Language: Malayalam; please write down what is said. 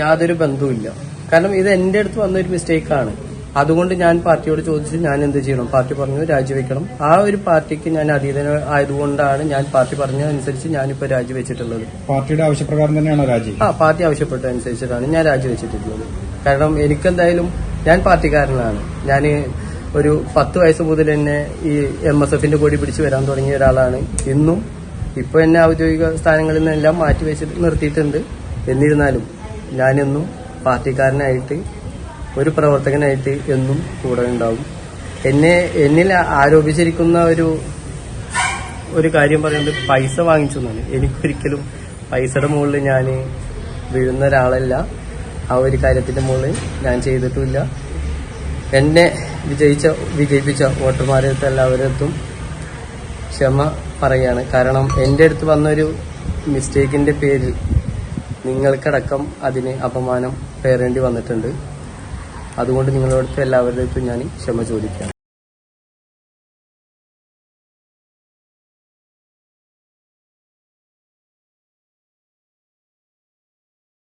യാതൊരു ബന്ധവുമില്ല. കാരണം ഇത് എന്റെ അടുത്ത് വന്ന ഒരു മിസ്റ്റേക്കാണ് അതുകൊണ്ട് ഞാൻ പാർട്ടിയോട് ചോദിച്ചു ഞാൻ എന്ത് ചെയ്യണം? പാർട്ടി പറഞ്ഞു രാജിവെക്കണം. ആ ഒരു പാർട്ടിക്ക് ഞാൻ അതീതന ആയതുകൊണ്ടാണ് ഞാൻ പാർട്ടി പറഞ്ഞതനുസരിച്ച് ഞാനിപ്പോ രാജിവെച്ചിട്ടുള്ളത്. പാർട്ടിയുടെ ആവശ്യപ്രകാരം തന്നെയാണോ രാജി? ആ പാർട്ടി ആവശ്യപ്പെട്ടതനുസരിച്ചിട്ടാണ് ഞാൻ രാജിവെച്ചിട്ടുള്ളത്. കാരണം എനിക്കെന്തായാലും ഞാൻ പാർട്ടിക്കാരനാണ്. ഞാൻ ഒരു പത്ത് വയസ്സ് മുതൽ തന്നെ ഈ എം എസ് എഫിന്റെ കൊടി പിടിച്ച് വരാൻ തുടങ്ങിയ ഒരാളാണ്. ഇന്നും ഇപ്പൊ എന്നെ ഔദ്യോഗിക സ്ഥാനങ്ങളിൽ നിന്നെല്ലാം മാറ്റി വെച്ചിട്ട് നിർത്തിയിട്ടുണ്ട്. എന്നിരുന്നാലും ഞാനെന്നും പാർട്ടിക്കാരനായിട്ട് ഒരു പ്രവർത്തകനായിട്ട് എന്നും കൂടെ ഉണ്ടാവും. എന്നെ എന്നിൽ ആരോപിച്ചിരിക്കുന്ന ഒരു ഒരു കാര്യം പറയുന്നത് പൈസ വാങ്ങിച്ചു എന്നാണ്. എനിക്കൊരിക്കലും പൈസയുടെ മുകളിൽ ഞാൻ വീഴുന്ന ഒരാളല്ല. ആ ഒരു കാര്യത്തിന്റെ മുകളിൽ ഞാൻ ചെയ്തിട്ടുമില്ല എന്നെ വിജയിച്ച വിജയിപ്പിച്ച വോട്ടർമാരടുത്ത് എല്ലാവരടുത്തും ക്ഷമ പറയാണ് കാരണം എന്റെ അടുത്ത് വന്നൊരു മിസ്റ്റേക്കിന്റെ പേരിൽ നിങ്ങൾക്കടക്കം അതിന് അപമാനം പേരേണ്ടി വന്നിട്ടുണ്ട്. അതുകൊണ്ട് നിങ്ങളോടത്ത് എല്ലാവരുടെ അടുത്തും ഞാൻ ക്ഷമ ചോദിക്കാം.